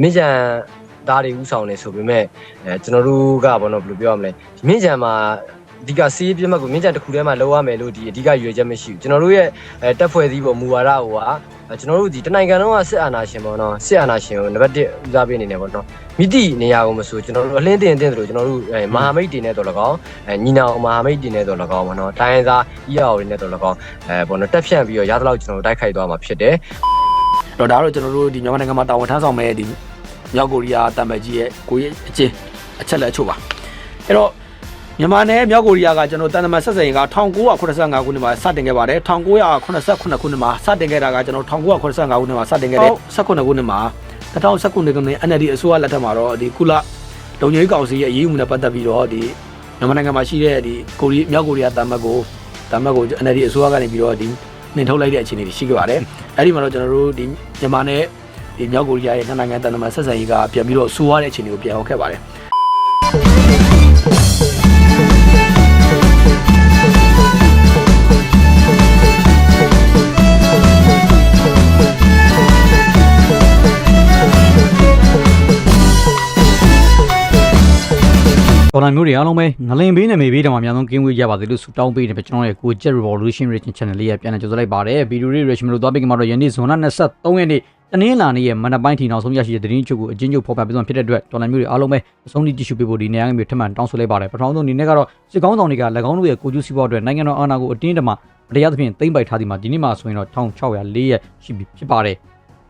မြင့်ကြံသားတွေဥဆောင်နေဆိုပေမဲ့အဲကျွန်တော်တို့ကဘောနော်ဘယ်လိုပြောရမလဲဒီမြင့်ကြံမှာအဓိကစီးပြတ်မှတ်ကိုမြင့်ကြံတစ်ခုတည်းမှာလောက်ရမယ်လို့ဒီအဓိကရွေချက်မရှိဘူးကျွန်တော်တို့ရဲ့အဲတက်ဖွဲ့စည်းပုံမူဝါဒဟိုကအဲကျွန်တော်တို့ဒီတနိုင်ငံလုံးကစစ်အာဏာရှင်ပေါ့နော်စစ်အာဏာရှင်ကိုနံပါတ်1ဦးစားပေးနေတယ်ပေါ့နော်မိတိနေရာကိုမဆိုကျွန်တော်တို့အလင်းတင်တင်တယ်လို့ကျွန်တော်တို့အဲမဟာမိတ်တင်နေတော့လကောင်းအဲညီနောင်မဟာမိတ်တင်နေတော့လကောင်းပေါ့နော်တိုင်းရင်းသား EAO တွေနဲ့တော့လကောင်းအဲပေါ့နော်တက်ဖြန့်ပြီးတော့ရသလောက်ကျွန်တော်တို့တိုက်ခိုက်သွားမှာဖြစ်တယ် တော့ဒါတော့ကျွန်တော်တို့ဒီမြန်မာနိုင်ငံမှာတာဝန်ထမ်းဆောင်မဲ့ဒီမြောက်ကိုရီးယားတမ်ဘက်ကြီးရဲ့ကိုကြီးအချင်းအချက်လက်အချို့ပါအဲ့တော့မြန်မာနဲ့မြောက်ကိုရီးယားကကျွန်တော်တန်တမန်ဆက်ဆံရေးက1985ခုနှစ်မှာစတင်ခဲ့ပါတယ်1989ခုနှစ်မှာစတင်ခဲ့တာကကျွန်တော်1985ခုနှစ်မှာစတင်ခဲ့တယ်19ခုနှစ်မှာ2019ခုနှစ် NLD အစိုးရလက်ထက်မှာတော့ဒီကုလလုံခြုံရေးကောင်စီရဲ့အရေးအမှုနဲ့ပတ်သက်ပြီးတော့ဒီမြန်မာနိုင်ငံမှာရှိတဲ့ဒီကိုရီးမြောက်ကိုရီးယားတမ်ဘက်ကိုတမ်ဘက်ကို NLD အစိုးရကနေပြီးတော့ဒီ နှင်ထုတ်လိုက်တဲ့အခြေအနေတွေရှိခဲ့ပါတယ်အဲ့ဒီမှာတော့ကျွန်တော်တို့ဒီမြန်မာနဲ့ဒီမြောက်ကိုရီးယားရဲ့နှစ်နိုင်ငံတန်တမန်ဆက်ဆံရေးကပြန်ပြီးတော့ဆိုးရတဲ့အခြေအနေကိုပြန်ဟောခဲ့ပါတယ် ဒေါ်လာမျိုးတွေအားလုံးပဲငလင်ဘေးနဲ့မေဘေးတောင်မှအများဆုံးကင်းဝေးကြပါစေလို့ဆုတောင်းပေးနေပဲကျွန်တော်ရဲ့ကို Jet Revolution Racing Channel လေးရပြန်လည်ကြိုဆိုလိုက်ပါတယ်ဗီဒီယိုလေး Racing လို့သွားပြီးကမှတော့ယနေ့ဇွန်လ23ရက်နေ့တနင်္လာနေ့ရဲ့မနက်ပိုင်းထီနောက်ဆုံးရရှိတဲ့သတင်းချုပ်ကိုအချင်းချုပ်ဖော်ပြပေးသွားဖြစ်တဲ့အတွက်ဒေါ်လာမျိုးတွေအားလုံးပဲအဆုံးထိကြည့်ရှုပေးဖို့ဒီနေရာကနေထပ်မံတောင်းဆိုလိုက်ပါတယ်ပထမဆုံးအနေနဲ့ကတော့စစ်ကောင်းဆောင်တွေက၎င်းတို့ရဲ့ကိုကျူးစီးပွားအတွက်နိုင်ငံတော်အာဏာကိုအတင်းတမတရားသဖြင့်သိမ့်ပိုက်ထားဒီမှာဒီနေ့မှာဆိုရင်တော့1604ရက်ရှိပြီဖြစ်ပါတယ်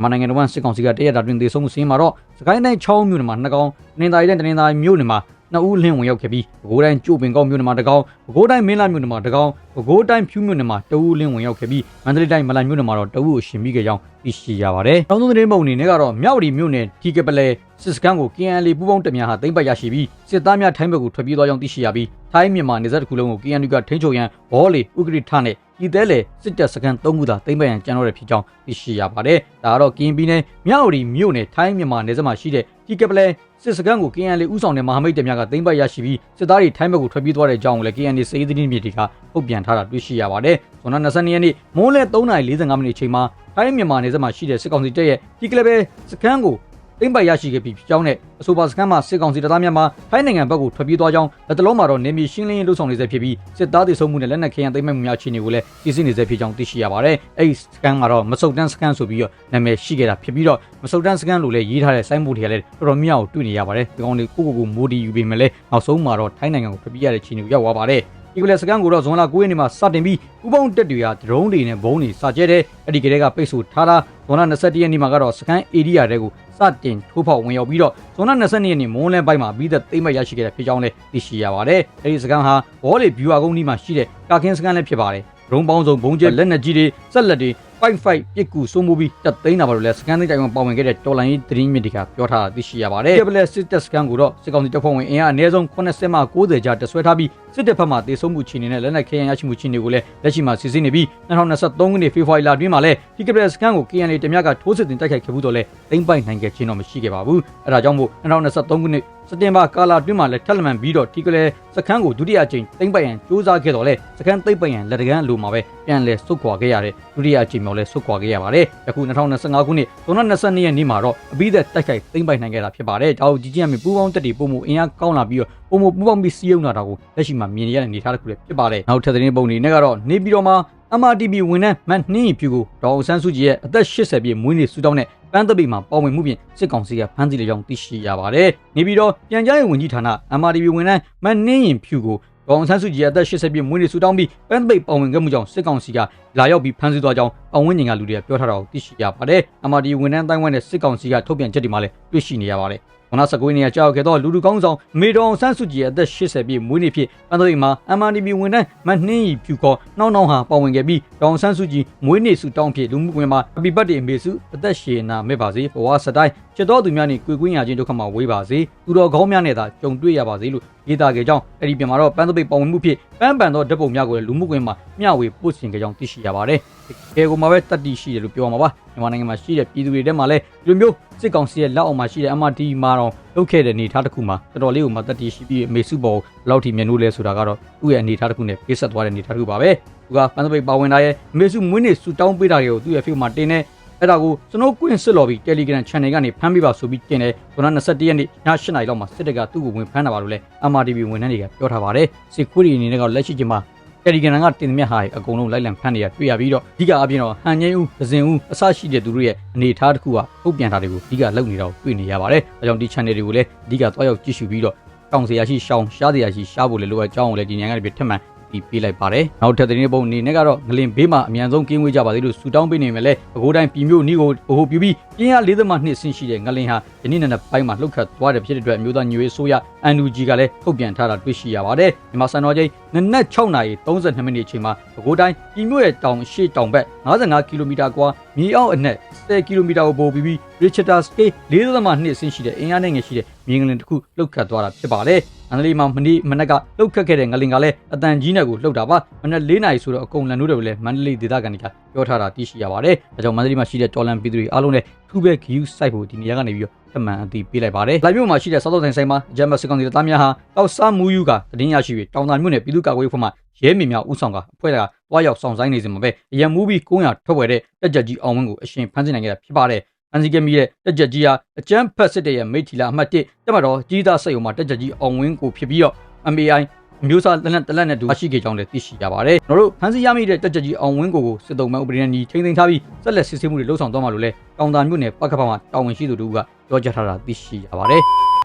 မနိုင်ငံတော်စစ်ကောင်စီကတရက်တာတွင်သေဆုံးမှုစင်းမှာတော့စကိုင်းတိုင်း6မြို့နယ်မှာနှစ်ကောင်နင်သာရီတိုင်းတနင်္သာရီမြို့နယ်မှာ နှစ်ဦးလင်းဝင်ရောက်ခဲ့ပြီးပဲခူးတိုင်းကျို့ပင်ကောက်မြို့နယ်မှာတစ်ကောင်ပဲခူးတိုင်းမင်းလာမြို့နယ်မှာတစ်ကောင်ပဲခူးတိုင်းဖြူမြို့နယ်မှာတဦးလင်းဝင်ရောက်ခဲ့ပြီးမန္တလေးတိုင်းမလန်မြို့နယ်မှာတော့တဦးကိုရှင်ပြီးခဲ့ကြောင်းသိရှိရပါတယ်။နောက်ဆုံးသတင်းပုံအနေနဲ့ကတော့မြောက်ရီမြို့နယ်ဒီကပလဲစစ်စကန်ကို KNL ပူးပေါင်းတပ်များဟာသိမ်းပိုက်ရရှိပြီးစစ်သားများထိုင်းဘက်ကိုထွက်ပြေးသွားကြောင်းသိရှိရပြီးထိုင်းမြန်မာနေဆက်တစ်ခုလုံးကို KNL ကထိန်းချုပ်ရန်ဘောလီဥက္ကဋ္ဌထနဲ့ဤသေးလေစစ်တပ်စကန်၃ခုသာသိမ်းပိုက်ရန်ကြံတော့တဲ့ဖြစ်ကြောင်းသိရှိရပါတယ်။ဒါကတော့ကင်းပြည်နယ်မြောက်ရီမြို့နယ်ထိုင်းမြန်မာနေဆက်မှာရှိတဲ့ဒီကပလဲ စစ်စကန်ကို KNL ဥဆောင်တဲ့မဟာမိတ်တပ်များကသိမ်းပိုက်ရရှိပြီးစစ်သားတွေထိုင်းဘက်ကိုထွက်ပြေးသွားတဲ့အကြောင်းကိုလည်း KNL စေရေးသတင်းမြေတွေကထုတ်ပြန်ထားတာတွေ့ရှိရပါတယ်။ဇွန်လ22ရက်နေ့မိုးလဲ3:45မိနစ်အချိန်မှာထိုင်းမြန်မာနယ်စပ်မှာရှိတဲ့စစ်ကောင်စီတပ်ရဲ့ဒီကလပဲစခန်းကို သိမ်းပိုက်ရရှိခဲ့ပြီးဖြစ်ကြောင်းနဲ့အဆိုပါစခန်းမှာစစ်ကောင်စီတပ်သားများမှထိုင်းနိုင်ငံဘက်ကိုထွက်ပြေးသွားကြောင်းလက်တလုံးမှာတော့နေမြေရှင်းလင်းရေးလှုပ်ဆောင်နေဆဲဖြစ်ပြီးစစ်သားတွေဆုံးမှုနဲ့လက်နက်ခဲယမ်းသိမ်းပိုက်မှုများအခြေအနေကိုလည်းသိသိနေဆဲဖြစ်ကြောင်းသိရှိရပါတယ်။အဲဒီစခန်းကတော့မစုံတန်းစခန်းဆိုပြီးတော့နာမည်ရှိခဲ့တာဖြစ်ပြီးတော့မစုံတန်းစခန်းလို့လည်းရေးထားတဲ့စိုင်းဘုတ်တွေကလည်းတော်တော်များများကိုတွေ့နေရပါတယ်။ဒီကောင်တွေကိုကိုကိုမိုဒီယူပေမဲ့လည်းနောက်ဆုံးမှာတော့ထိုင်းနိုင်ငံကိုထွက်ပြေးရတဲ့အခြေအနေကိုရောက်သွားပါတယ်။ ဒီကလေးစကန်ကိုတော့ဇွန်လ9ရက်နေ့မှာစတင်ပြီးဥပုံတက်တွေကဒရုန်းတွေနဲ့ဘုံတွေစာကျဲတဲ့အဲ့ဒီကလေးကပိတ်ဆို့ထားတာဇွန်လ21ရက်နေ့မှာကတော့စကန်အေရီယာတွေကိုစတင်ထိုးဖောက်ဝင်ရောက်ပြီးတော့ဇွန်လ22ရက်နေ့မွန်းလယ်ပိုင်းမှာပြီးသက်သိမ်းမဲ့ရရှိခဲ့တဲ့ဖြစ်ကြောင်းလည်းသိရှိရပါတယ်။အဲ့ဒီစကန်ဟာဘောလီဗျူဟာကုန်းဒီမှာရှိတဲ့ကာကင်းစကန်လည်းဖြစ်ပါတယ်။ဒရုန်းပေါင်းစုံဘုံကျဲလက်နက်ကြီးတွေဆက်လက်တွေ 5 5ပြစ်ကူစိုးမိုးပြီးတက်သိမ်းတာပါလို့လဲစကန်သိမ်းတိုင်မှာပါဝင်ခဲ့တဲ့တော်လန်ရေးသတင်းမြစ်တွေကပြောထားတာသိရှိရပါတယ်။ဒီပလက်စစ်တပ်စကန်ကိုတော့စစ်ကောင်စီတပ်ဖွဲ့ဝင်အင်အားအနည်းဆုံး80မှ90ကြားတဆွဲထားပြီးစစ်တပ်ဘက်မှတေဆုံးမှုချီနေနဲ့လက်နက်ခဲယမ်းရရှိမှုချီနေကိုလည်းလက်ရှိမှာစစ်ဆေးနေပြီး2023ခုနှစ်ဖေဖော်ဝါရီလအတွင်းမှာလည်းဒီကပလက်စကန်ကို KNL တမကထိုးစစ်တင်တိုက်ခိုက်ခဲ့မှုတော့လဲသိမ်းပိုက်နိုင်ခဲ့ခြင်းတော့မရှိခဲ့ပါဘူး။အဲဒါကြောင့်မို့2023ခုနှစ်စက်တင်ဘာကာလာအတွင်းမှာလည်းထက်လမန်ပြီးတော့ဒီကလေးစခန်းကိုဒုတိယအကြိမ်သိမ်းပိုက်ရန်စူးစမ်းခဲ့တော့လဲစခန်းသိမ်းပိုက်ရန်လက်တကမ်းအလိုမှာပဲပြန်လဲဆုတ်ခွာခဲ့ရတဲ့ဒုတိယအကြိမ်မှာလည်းဆုတ်ခွာခဲ့ရပါတယ်။အခု2025ခုနှစ်2022ရက်နေ့မှာတော့အပြီးသက်တိုက်ခိုက်သိမ်းပိုက်နိုင်ခဲ့တာဖြစ်ပါတယ်။ဒါကိုကြည့်ကြည့်ရမယ်ပူးပေါင်းတက်တီပုံမှုအင်အားကောင်းလာပြီးတော့ပုံမှုပူးပေါင်းပြီးစီးရုံတာတာကိုလက်ရှိမှာမြင်ရတဲ့အနေအထားတစ်ခုလည်းဖြစ်ပါတယ်။နောက်ထပ်သတင်းပုံတွေနဲ့ကတော့နေပြည်တော်မှာ MRTB ဝန်ထမ်းမန်နှင်းရီဖြူကိုဒေါအောင်ဆန်းစုကြည်ရဲ့အသက်80ပြည့်မွေးနေ့ဆုတောင်းတဲ့ပန်းသပိတ်မှာပါဝင်မှုဖြင့်စစ်ကောင်စီကဖမ်းဆီးလေကြောင်းသိရှိရပါတယ်။နေပြည်တော်ပြန်ကြားရေးဝန်ကြီးဌာန MRTB ဝန်ထမ်းမန်နှင်းရင်ဖြူကိုဒေါအောင်ဆန်းစုကြည်ရဲ့အသက်80ပြည့်မွေးနေ့ဆုတောင်းပြီးပန်းသပိတ်ပါဝင်ခဲ့မှုကြောင့်စစ်ကောင်စီကလာရောက်ပြီးဖမ်းဆီးသွားကြောင်း ပဝန်းကျင်ကလူတွေကပြောထားတာကိုသိရှိရပါတယ်။ MRTB ဝန်ထမ်းတိုင်းဝိုင်းနဲ့စစ်ကောင်စီကထုတ်ပြန်ချက်တွေမှာလည်းတွေ့ရှိနေရပါတယ်။ဝနစကွေးနေရကြောက်ခဲ့သောလူလူကောင်းဆောင်မေတော်ဆန်းစုကြည်ရဲ့အသက်80ပြည့်မွေးနေ့ဖြစ်ပန်းသပိတ်မှာ MRTB ဝန်ထမ်းမနှင်းရီဖြူခေါ်နှောင်းနှောင်းဟာပါဝင်ခဲ့ပြီးဒေါအောင်ဆန်းစုကြည်မွေးနေ့ဆုတောင်းဖြစ်လူမှုကွန်ရက်မှာ Happy Birthday အမေစုအသက်ရှည်နာမဲ့ပါစေဘဝစတိုင်းချစ်တော်သူများနှင့်ကြွေကွင်းရခြင်းဒုက္ခမှာဝေးပါစေသူတော်ကောင်းများနဲ့သာကြုံတွေ့ရပါစေလို့ရေးသားခဲ့ကြောင်းအဲ့ဒီပြန်မှာတော့ပန်းသပိတ်ပါဝင်မှုဖြစ်ပန်းပန်သောဓာတ်ပုံများကိုလည်းလူမှုကွန်ရက်မှာမျှဝေပို့ဆင်ခဲ့ကြောင်းသိရှိရပါတယ်။ကေကိုမှာပဲတတ်တည်ရှိတယ်လို့ပြောမှာပါမြန်မာနိုင်ငံမှာရှိတဲ့ပြည်သူတွေထဲမှာလည်းဒီလိုမျိုးစစ်ကောင်စီရဲ့လက်အောက်မှာရှိတဲ့ MRT မှာတော့လုပ်ခဲ့တဲ့အနေအထားတစ်ခုမှာတော်တော်လေးကိုမတတ်တည်ရှိပြီးမေစုပေါ်လောက်ထိမြင်လို့လဲဆိုတာကတော့သူ့ရဲ့အနေအထားတစ်ခုနဲ့ပေးဆက်သွားတဲ့အနေအထားတစ်ခုပါပဲ။သူကပန်းသပိတ်ပါဝင်လာရဲ့မေစုမွေးနေ့ဆူတောင်းပေးတာတွေကိုသူ့ရဲ့ Facebook မှာတင်နေအဲ့ဒါကိုကျွန်တော်ကွင်းစစ်လော်ပြီး Telegram Channel ကနေဖမ်းပြပါဆိုပြီးတင်တယ်ဇွန်လ21ရက်နေ့ည8:00နာရီလောက်မှာစစ်တပ်ကသူ့ကိုဝင်ဖမ်းတာပါလို့လဲ MRTV ဝန်ထမ်းတွေကပြောထားပါတယ်စစ်ခွေးတွေအနေနဲ့ကလက်ရှိချိန်မှာ Telegram ကတင်သမျှဟာအကုန်လုံးလိုက်လံဖမ်းနေရတွေ့ရပြီးတော့အဓိကအပြင်တော့ဟန်ငိမ့်ဦးဒဇင်ဦးအစရှိတဲ့သူတို့ရဲ့အနေအထားတစ်ခုကထုတ်ပြန်တာတွေကိုအဓိကလုပ်နေတာကိုတွေ့နေရပါတယ်။ဒါကြောင့်ဒီ channel တွေကိုလည်းအဓိကသွားရောက်ကြည့်ရှုပြီးတော့တောင်းစရာရှိရှောင်းရှားစရာရှိရှားဖို့လည်းလိုအပ်ကြောင်းကိုလည်းဒီညံကနေပြထက်မှန် ပြီးပေးလိုက်ပါတယ်။နောက်ထပ်သတင်းပုံအနေနဲ့ကတော့ငလင်ဘေးမှာအမြန်ဆုံးကင်းဝေးကြပါသေးလို့ဆူတောင်းပေးနေမယ်လေ။အကိုတိုင်းပြည်မျိုးနီးကိုဗဟိုပြပြီးပြင်းအား၄သမနှစ်ဆင်းရှိတဲ့ငလင်ဟာယနေ့နေ့ပိုင်းမှာလှုပ်ခတ်သွားတဲ့ဖြစ်တဲ့အတွက်အမျိုးသားညွေဆိုးရ NUG ကလည်းထုတ်ပြန်ထားတာတွေ့ရှိရပါတယ်။မြန်မာစံတော်ချိန်နနက်6နာရီ32မိနစ်အချိန်မှာပဲခူးတိုင်းပြည်မြို့ရဲ့တောင်ရှေ့တောင်ဘက်55ကီလိုမီတာကွာမြေအောက်အနက်10ကီလိုမီတာကိုပို့ပြီးပြီး Richter scale 4.2ဆင့်ရှိတဲ့အင်အားနဲ့ငယ်ရှိတဲ့မြေငလင်တစ်ခုလှုပ်ခတ်သွားတာဖြစ်ပါတယ်။အန်ဒလီမှာမနေ့မနက်ကလှုပ်ခတ်ခဲ့တဲ့ငလင်ကလည်းအတန်ကြီးနဲ့ကိုလှုပ်တာပါ။မနက်၄နာရီဆိုတော့အကုန်လန်တို့တွေလည်းမန္တလေးဒေသခံတွေကပြောထားတာသိရှိရပါတယ်။ဒါကြောင့်မန္တလေးမှာရှိတဲ့တော်လန်ပြည်သူတွေအားလုံးလည်းထူးပဲဂီယူစိုက်ဖို့ဒီနေရာကနေပြီးတော့ ထမှန်အသိပေးလိုက်ပါတယ်။လိုက်မြို့မှာရှိတဲ့စောက်တော့ဆိုင်ဆိုင်မှာဂျမ်မစကောင်စီသားများဟာတောက်စားမူယူကတည်င်းရရှိပြီးတောင်သာမြို့နယ်ပြည်သူ့ကာကွယ်ရေးဖွဲ့မှရဲမင်များဦးဆောင်ကအဖွဲ့ကတွားရောက်ဆောင်ဆိုင်နေစဉ်မှာပဲအရန်မူပြီး900ထွက်ဝယ်တဲ့တက်ကြကြီးအောင်ဝင်းကိုအရှင်ဖမ်းဆီးနိုင်ခဲ့တာဖြစ်ပါတယ်။အန်စီကမီရဲ့တက်ကြကြီးဟာအကျန်းဖက်စစ်တဲ့ရဲ့မိထီလာအမှတ်1တက်မတော်ကြီးသားစိတ်ုံမှာတက်ကြကြီးအောင်ဝင်းကိုဖြစ်ပြီးတော့ MAI အမျိုးသားလက်နက်တလက်နဲ့တူရှိခဲ့ကြောင်းလည်းသိရှိရပါတယ်။ကျွန်တော်တို့ဖမ်းဆီးရမိတဲ့တက်ကြကြီးအောင်ဝင်းကိုကိုစစ်တုံးမှဥပဒေနဲ့ညီထိန်းသိမ်းထားပြီးဆက်လက်စစ်ဆေးမှုတွေလှုပ်ဆောင်သွားမှာလို့လည်းတောင်တာမြို့နယ်ပကဖမှာတာဝန်ရှိသူတို့ကပြောကြားထားတာသိရှိရပါတယ်။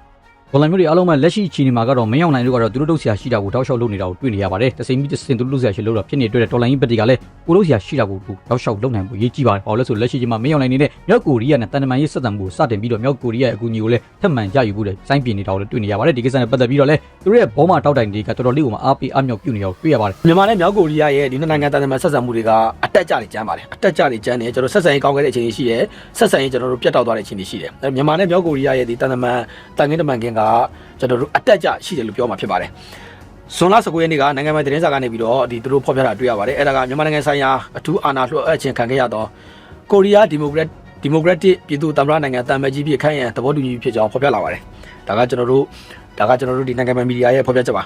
ဘလန်မျိုးတွေအားလုံးပဲလက်ရှိချီနေမှာကတော့မင်းအောင်နိုင်တို့ကတော့သူတို့တို့ဆရာရှိတာကိုတောက်လျှောက်လုပ်နေတာကိုတွေ့နေရပါတယ်။တစိမ့်ပြီးတစင်သူတို့တို့ဆရာရှိလို့တော့ဖြစ်နေတဲ့အတွက်တော်လိုင်းကြီးဘက်တွေကလည်းကိုတို့ဆရာရှိတာကိုတောက်လျှောက်လုပ်နိုင်ဖို့ရေးကြည့်ပါတယ်။ဘာလို့လဲဆိုလက်ရှိချိန်မှာမင်းအောင်နိုင်နေတဲ့မြောက်ကိုရီးယားနဲ့တန်တမန်ရေးဆက်ဆံမှုကိုစတင်ပြီးတော့မြောက်ကိုရီးယားရဲ့အကူအညီကိုလည်းထပ်မံရယူဖို့လည်းစိုင်းပြနေတာကိုလည်းတွေ့နေရပါတယ်။ဒီကိစ္စနဲ့ပတ်သက်ပြီးတော့လည်းသူတို့ရဲ့ဘောမာတောက်တိုင်တွေကတော်တော်လေးကိုမအားပေးအမြောက်ပြုနေတာကိုတွေ့ရပါတယ်။မြန်မာနဲ့မြောက်ကိုရီးယားရဲ့ဒီနှစ်နိုင်ငံတန်တမန်ဆက်ဆံမှုတွေကအ တက်ကြနေကြမ်းပါတယ်အတက်ကြနေကြမ်းနေကျွန်တော်ဆက်ဆံရေးကောင်းခဲ့တဲ့အခြေအနေရှိတယ်ဆက်ဆံရေးကျွန်တော်တို့ပြတ်တောက်သွားတဲ့အခြေအနေရှိတယ်အဲမြန်မာနဲ့မြောက်ကိုရီးယားရဲ့ဒီတန်တမန်တန်ခင်းတမန်ခင်းကကျွန်တော်တို့အတက်ကြရှိတယ်လို့ပြောမှာဖြစ်ပါတယ်ဇွန်လ19ရက်နေ့ကနိုင်ငံပိုင်သတင်းစာကနေပြီးတော့ဒီသူတို့ဖော်ပြတာတွေ့ရပါတယ်အဲ့ဒါကမြန်မာနိုင်ငံဆိုင်ရာအထူးအာဏာလွှတ်အပ်ခြင်းခံခဲ့ရတော့ကိုရီးယားဒီမိုကရက်ဒီမိုကရက်တစ်ပြည်သူ့သမ္မတနိုင်ငံတန်မကြီးပြည်ခိုင်ရန်သဘောတူညီဖြစ်ကြောင်းဖော်ပြလာပါတယ်ဒါကကျွန်တော်တို့ဒါကကျွန်တော်တို့ဒီနိုင်ငံပိုင်မီဒီယာရဲ့ဖော်ပြချက်ပါ